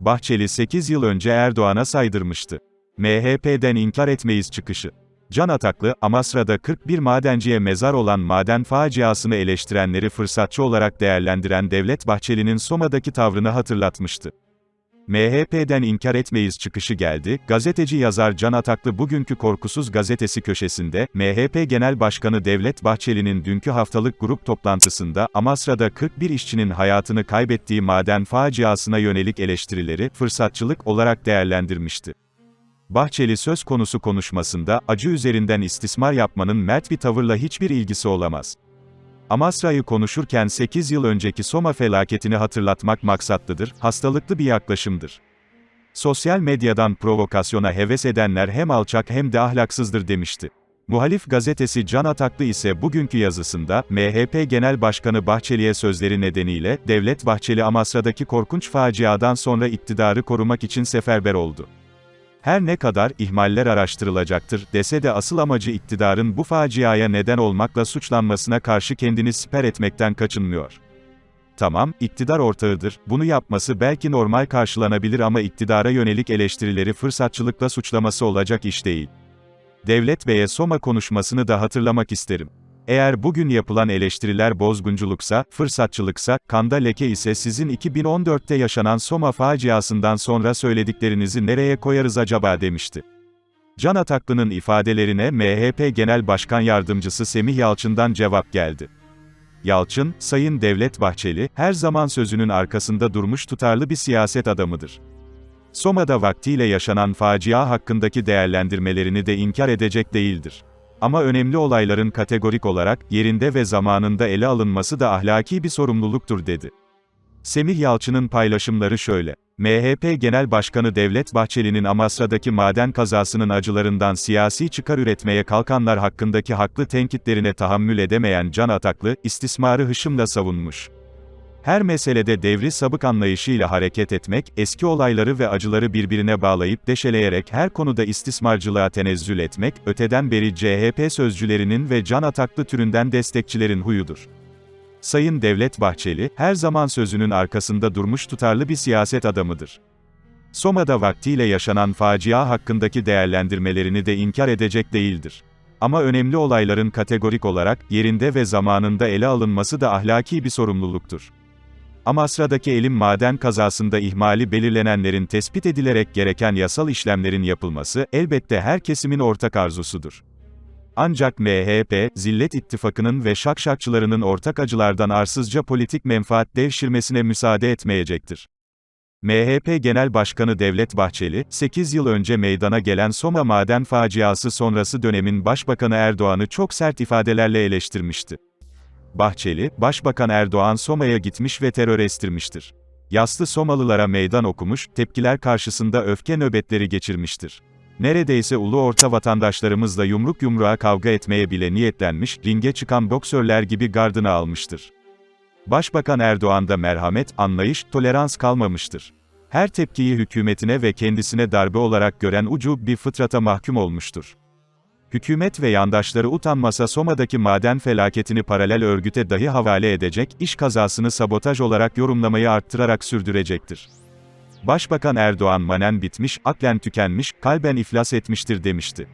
Bahçeli 8 yıl önce Erdoğan'a saydırmıştı. MHP'den inkar etmeyiz çıkışı. Can Ataklı, Amasra'da 41 madenciye mezar olan maden faciasını eleştirenleri fırsatçı olarak değerlendiren Devlet Bahçeli'nin Soma'daki tavrını hatırlatmıştı. MHP'den inkar etmeyiz çıkışı geldi, gazeteci yazar Can Ataklı bugünkü Korkusuz gazetesi köşesinde, MHP Genel Başkanı Devlet Bahçeli'nin dünkü haftalık grup toplantısında, Amasra'da 41 işçinin hayatını kaybettiği maden faciasına yönelik eleştirileri, fırsatçılık olarak değerlendirmişti. Bahçeli söz konusu konuşmasında, acı üzerinden istismar yapmanın mert bir tavırla hiçbir ilgisi olamaz. Amasra'yı konuşurken 8 yıl önceki Soma felaketini hatırlatmak maksatlıdır, hastalıklı bir yaklaşımdır. Sosyal medyadan provokasyona heves edenler hem alçak hem de ahlaksızdır demişti. Muhalif gazetesi Can Ataklı ise bugünkü yazısında, MHP Genel Başkanı Bahçeli'ye sözleri nedeniyle, Devlet Bahçeli Amasra'daki korkunç faciadan sonra iktidarı korumak için seferber oldu. Her ne kadar ihmaller araştırılacaktır dese de asıl amacı iktidarın bu faciaya neden olmakla suçlanmasına karşı kendini siper etmekten kaçınmıyor. Tamam, iktidar ortağıdır, bunu yapması belki normal karşılanabilir ama iktidara yönelik eleştirileri fırsatçılıkla suçlaması olacak iş değil. Devlet Bey'e Soma konuşmasını da hatırlamak isterim. Eğer bugün yapılan eleştiriler bozgunculuksa, fırsatçılıksa, kanda leke ise sizin 2014'te yaşanan Soma faciasından sonra söylediklerinizi nereye koyarız acaba demişti. Can Ataklı'nın ifadelerine MHP Genel Başkan Yardımcısı Semih Yalçın'dan cevap geldi. Yalçın, Sayın Devlet Bahçeli, her zaman sözünün arkasında durmuş tutarlı bir siyaset adamıdır. Soma'da vaktiyle yaşanan facia hakkındaki değerlendirmelerini de inkar edecek değildir. Ama önemli olayların kategorik olarak, yerinde ve zamanında ele alınması da ahlaki bir sorumluluktur dedi. Semih Yalçın'ın paylaşımları şöyle. MHP Genel Başkanı Devlet Bahçeli'nin Amasra'daki maden kazasının acılarından siyasi çıkar üretmeye kalkanlar hakkındaki haklı tenkitlerine tahammül edemeyen Can Ataklı, istismarı hışımla savunmuş. Her meselede devri sabık anlayışıyla hareket etmek, eski olayları ve acıları birbirine bağlayıp deşeleyerek her konuda istismarcılığa tenezzül etmek, öteden beri CHP sözcülerinin ve can ataklı türünden destekçilerin huyudur. Sayın Devlet Bahçeli, her zaman sözünün arkasında durmuş tutarlı bir siyaset adamıdır. Soma'da vaktiyle yaşanan facia hakkındaki değerlendirmelerini de inkar edecek değildir. Ama önemli olayların kategorik olarak, yerinde ve zamanında ele alınması da ahlaki bir sorumluluktur. Amasra'daki elim maden kazasında ihmali belirlenenlerin tespit edilerek gereken yasal işlemlerin yapılması, elbette her kesimin ortak arzusudur. Ancak MHP, Zillet İttifakı'nın ve şakşakçılarının ortak acılardan arsızca politik menfaat devşirmesine müsaade etmeyecektir. MHP Genel Başkanı Devlet Bahçeli, 8 yıl önce meydana gelen Soma maden faciası sonrası dönemin Başbakanı Erdoğan'ı çok sert ifadelerle eleştirmişti. Bahçeli, Başbakan Erdoğan Soma'ya gitmiş ve terör estirmiştir. Yaslı Somalılara meydan okumuş, tepkiler karşısında öfke nöbetleri geçirmiştir. Neredeyse ulu orta vatandaşlarımızla yumruk yumruğa kavga etmeye bile niyetlenmiş, ringe çıkan boksörler gibi gardını almıştır. Başbakan Erdoğan'da merhamet, anlayış, tolerans kalmamıştır. Her tepkiyi hükümetine ve kendisine darbe olarak gören ucu bir fıtrata mahkum olmuştur. Hükümet ve yandaşları utanmasa Soma'daki maden felaketini paralel örgüte dahi havale edecek, iş kazasını sabotaj olarak yorumlamayı arttırarak sürdürecektir. Başbakan Erdoğan manen bitmiş, aklen tükenmiş, kalben iflas etmiştir demişti.